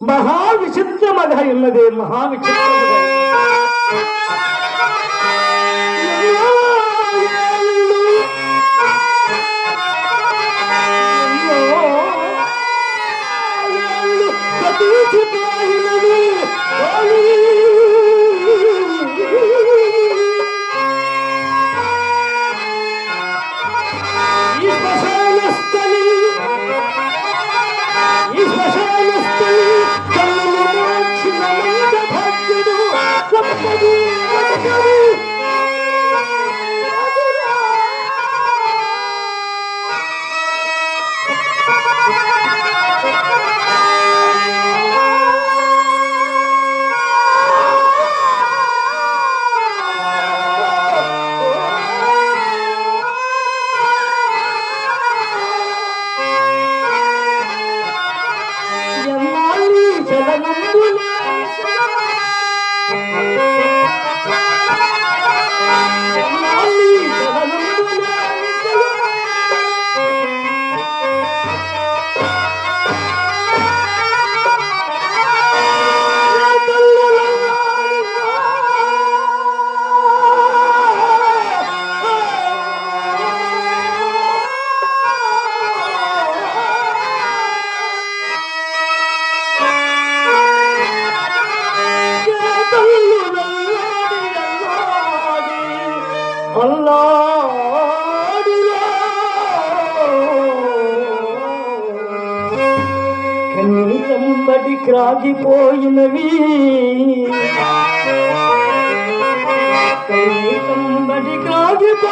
ಮಹಾ ವಿಚಿತ್ರ ಮದ ಇಲ್ಲದೆ ಮಹಾ ವಿಚಿತ್ರ ಪ್ರತಿ Ambulança కన్నీటంబడి క్రాగిపోయినవి కన్నీటంబడి క్రాగిపోయినవి